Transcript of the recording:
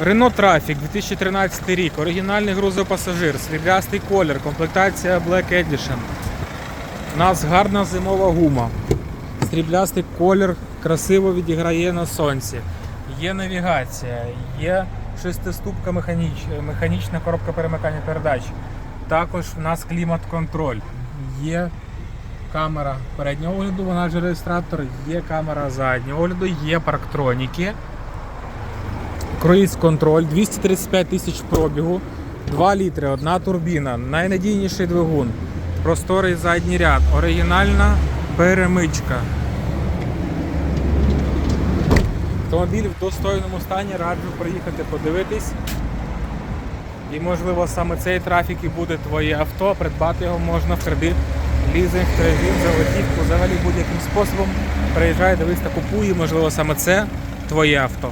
Renault Traffic 2013 рік, оригінальний грузопасажир, сріблястий колір, комплектація Black Edition. У нас гарна зимова гума. Сріблястий колір красиво відіграє на сонці. Є навігація, є шестиступка механіч... механічна коробка перемикання передач. Також в нас клімат-контроль. Є камера переднього огляду, вона ж реєстратор, є камера заднього огляду, є парктроніки. Круїз контроль, 235 тисяч пробігу, 2 літри, одна турбіна, найнадійніший двигун, просторий задній ряд, оригінальна перемичка. Автомобіль в достойному стані раджу приїхати подивитись. І можливо саме цей трафік і буде твоє авто, придбати його можна в кредит, лізинг, кредит, за готівку, взагалі будь-яким способом. Приїжджай, дивись та купуй, і можливо саме це твоє авто.